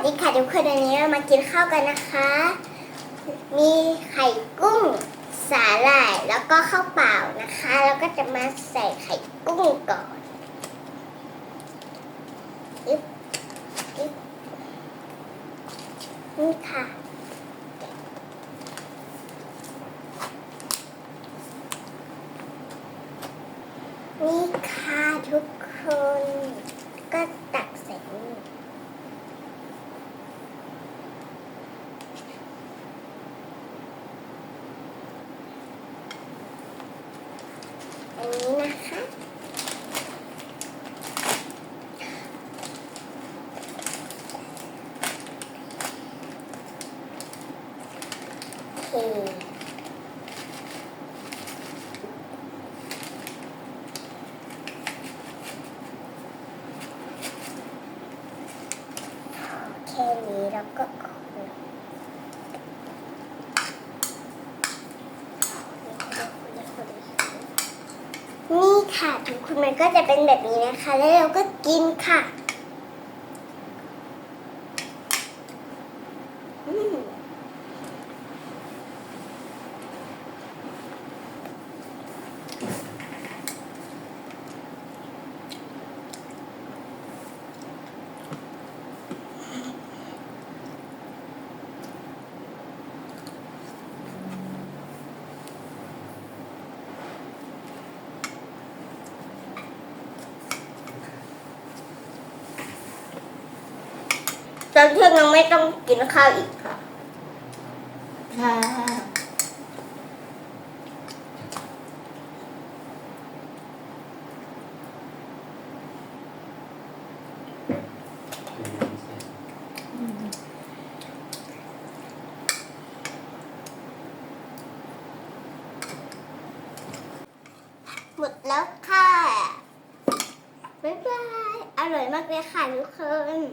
วัสดีค่ะทุกคนวันนี้เรามากินข้าวกันนะคะ มีไข่กุ้งสาหร่ายแล้วก็ข้าวเปล่านะคะ แล้วก็จะมาใส่ไข่กุ้งก่อนยึบยึบนี่ค่ะนี่ค่ะทุกคนก็ตักใส่นี่ อันนี้นะคะ โอเคแค่ นี่ค่ะทุกคนมันก็จะเป็นแบบนี้นะคะ แล้วเราก็กินค่ะอืม ตอนเที่ยงยังไม่ต้องกินข้าวอีกค่ะค่ะหมดแล้วค่ะ บ๊ายบาย อร่อยมากเลยค่ะทุกคน